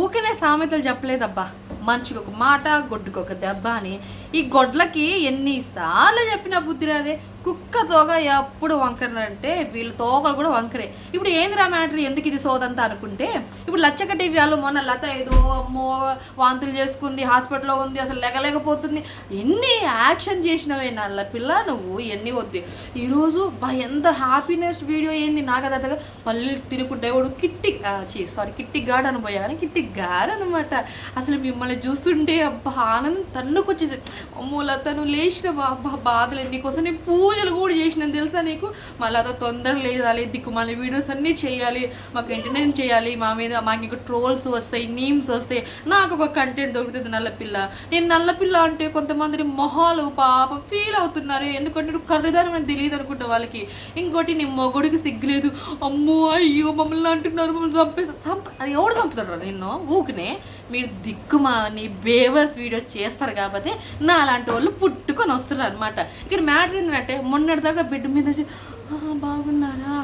ఊకనే సామెతలు చెప్పలేదబ్బా. మనిషికి ఒక మాట గొడ్డుకి ఒక దెబ్బ అని ఈ గొడ్లకి ఎన్నిసార్లు చెప్పిన బుద్ధి రాదే. కుక్క తోక ఎప్పుడు వంకరంటే వీళ్ళ తోకలు కూడా వంకరే. ఇప్పుడు ఏందిరా మ్యాటర్? ఎందుకు ఇది సోదంతా అనుకుంటే ఇప్పుడు లచ్చక టీవీ వాళ్ళు మొన్న లత ఏదో అమ్మో వాంతులు చేసుకుంది హాస్పిటల్లో ఉంది అసలు లెగలేకపోతుంది. ఎన్ని యాక్షన్ చేసినవే నల్ల పిల్ల నువ్వు ఎన్ని వద్దు. ఈరోజు బా ఎంత హ్యాపీనెస్ వీడియో ఏంది నాకు మళ్ళీ పళ్ళు తిరుగుంటే వాడు కిట్టి సారీ కిట్టి గాడ్ అనబోయా కిట్టి గాడ్ అనమాట అసలు మిమ్మల్ని చూస్తుంటే అబ్బా ఆనందం తన్నుకొచ్చేసి అమ్మో లత నువ్వు లేచిన అబ్బా బాధలు నీకోసం నేను పూజలు కూడా చేసిన తెలుసా నీకు? మళ్ళీ అతను తొందర లేదాలి దిక్కు మళ్ళీ వీడియోస్ అన్నీ చేయాలి. మాకు ఎంటర్టైన్ చేయాలి. మా మీద మాకు ఇంకా ట్రోల్స్ వస్తాయి నీమ్స్ వస్తాయి. నాకు ఒక కంటెంట్ దొరుకుతుంది నల్లపిల్ల నేను నల్లపిల్ల అంటే కొంతమంది మొహాలు పాప ఫీల్ అవుతున్నారు. ఎందుకంటే నువ్వు కర్రదాని మనకు తెలియదు అనుకుంటా వాళ్ళకి. ఇంకోటి నీ మొగుడికి సిగ్గులేదు అమ్మో అయ్యో మమ్మల్ని అంటున్నారు మమ్మల్ని చంపేసి చంప అది ఎవడు చంపుతాడు నిన్ను? ఊకినే? మీరు దిక్కుమా నీ బేవర్స్ వీడియో చేస్తారు కాబట్టి నా అలాంటి వాళ్ళు పుట్టుకొని వస్తారు అనమాట ఇక్కడ మ్యాటర్ ఏంటంటే మొన్నటిదాకా బెడ్ మీద వచ్చి, బాగున్నారా?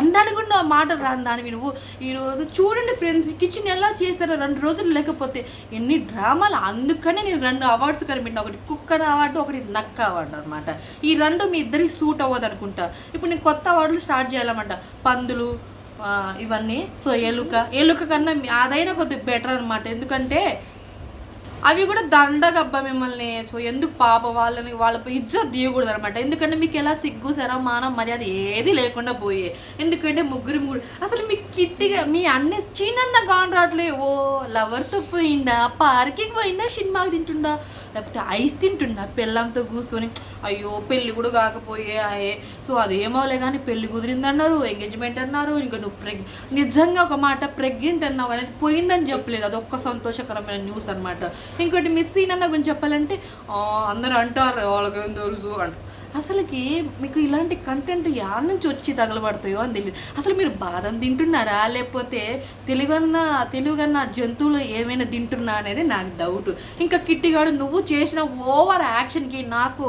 అందానికి కూడా మాట రాను దానివి నువ్వు ఈరోజు చూడండి ఫ్రెండ్స్ కిచెన్ ఎలా చేస్తారో రెండు రోజులు లేకపోతే ఎన్ని డ్రామాలు. అందుకనే నేను రెండు అవార్డ్స్ కనిపెట్టిన. ఒకటి కుక్కర్ అవార్డు ఒకటి నక్క అవార్డు అనమాట ఈ రెండు మీ ఇద్దరికి సూట్ అవ్వదు అనుకుంటా. ఇప్పుడు నేను కొత్త అవార్డులు స్టార్ట్ చేయాలన్నమాట. పందులు ఇవన్నీ. సో ఎలుక. ఎలుక కన్నా అదైనా కొద్దిగా బెటర్ అనమాట ఎందుకంటే అవి కూడా దండగబ్బా మిమ్మల్ని. సో ఎందుకు పాప వాళ్ళని వాళ్ళ ఇజ్జత్ తీయకూడదు అనమాట ఎందుకంటే మీకు ఎలా సిగ్గు శరం మానం మర్యాద ఏది లేకుండా పోయే. ఎందుకంటే ముగ్గురు ముగ్గురు అసలు మీ కిట్టిగా మీ అన్ని చిన్న కాన్ రావట్లే ఓ లవర్తో పోయిండా పార్కింగ్ పోయిందా? సినిమాకి తింటుండా లేకపోతే ఐస్ తింటుండే పిల్లంతో కూర్చొని అయ్యో పెళ్ళి కూడా కాకపోయే ఆయే. సో అదేమోలే కానీ పెళ్ళి కుదిరిందన్నారు ఎంగేజ్మెంట్ అన్నారు ఇంకా నువ్వు ప్రెగ్ నిజంగా ఒక మాట ప్రెగ్నెంట్ అన్నావు అనేది పోయిందని చెప్పలేదు. అదొక్క సంతోషకరమైన న్యూస్ అనమాట ఇంకోటి మిస్ అన్న గురించి చెప్పాలంటే అందరూ అంటారు వాళ్ళకేం తెలుసు అంటారు అసలుకి మీకు ఇలాంటి కంటెంట్ యాడ్ నుంచి వచ్చి తగలబడతాయో అని తెలియదు అసలు మీరు బాదం తింటున్నారా? లేకపోతే తెలుగన్న తెలుగన్న జంతువులు ఏమైనా తింటున్నా అనేది నాకు డౌట్ ఇంకా కిట్టిగాడు నువ్వు చేసిన ఓవర్ యాక్షన్కి నాకు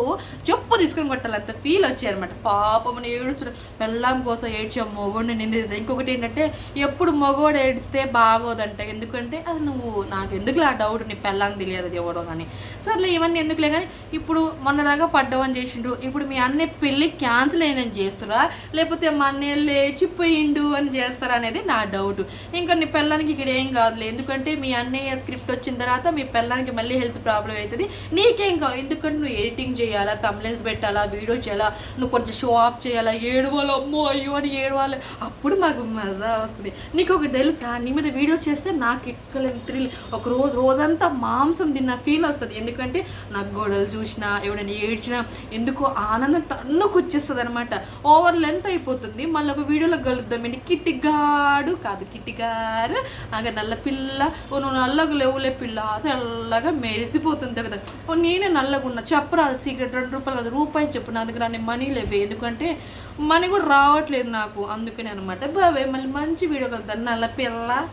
చెప్పు తీసుకుని పట్టాలి అంత ఫీల్ వచ్చాయనమాట పాపం ఏడుచు పెళ్ళాం కోసం ఏడ్చా మగోడిని నిందేసా ఇంకొకటి ఏంటంటే ఎప్పుడు మగోడు ఏడిస్తే బాగోదంట. ఎందుకంటే అది నువ్వు నాకు ఎందుకు ఆ డౌట్ నీ పెళ్ళాంకి తెలియదు అది ఎవడో కానీ. సర్లే ఇవన్నీ ఎందుకులే కానీ ఇప్పుడు మొన్నలాగా పడ్డవని చేసిండ్రు. ఇప్పుడు మీ అన్నయ్య పెళ్ళి క్యాన్సిల్ అయిందని చేస్తురా? లేకపోతే మా అన్నయ్య లేచిపోయిండు అని చేస్తారా అనేది నా డౌట్. ఇంకా నీ పిల్లానికి ఇక్కడ ఏం కాదులే. ఎందుకంటే మీ అన్నయ్య స్క్రిప్ట్ వచ్చిన తర్వాత మీ పెళ్ళానికి మళ్ళీ హెల్త్ ప్రాబ్లం అవుతుంది. నీకేం కాదు ఎందుకంటే నువ్వు ఎడిటింగ్ చేయాలా తమ్లెన్స్ పెట్టాలా వీడియో చేయాలా నువ్వు కొంచెం షో ఆఫ్ చేయాలా ఏడవాలి అమ్మో అయ్యో అని ఏడవాలి. అప్పుడు మాకు మజా వస్తుంది. నీకు ఒకటి తెలుసా? నీ మీద వీడియో చేస్తే నాకు ఎక్కలేని థ్రిల్ ఒక రోజు రోజంతా మాంసం తిన్న ఫీల్ వస్తుంది. ఎందుకంటే నాకు గొడవలు చూసినా ఎవడైనా ఏడ్చినా ఎందుకో ఆనందం తన్నుకు వచ్చేస్తుంది అనమాట ఓవర్ లెంత్ అయిపోతుంది. మళ్ళీ ఒక వీడియోలో కలుద్దామండి. కిట్టిగాడు కాదు కిట్టిగారు ఆగ నల్ల పిల్ల. ఓ నువ్వు నల్లగా లేవులే పిల్ల. తెల్లగా మెరిసిపోతుంది కదా. ఓ నేనే నల్లగా ఉన్నా. చెప్పరాదు సీక్రెట్ రెండు రూపాయలు కదా. రూపాయి చెప్పు. నా దగ్గర అన్ని మనీ లేవే. ఎందుకంటే మనీ కూడా రావట్లేదు నాకు. అందుకనే అనమాట బాబాయ్ మళ్ళీ మంచి వీడియో కలుద్దాం. నల్ల పిల్ల.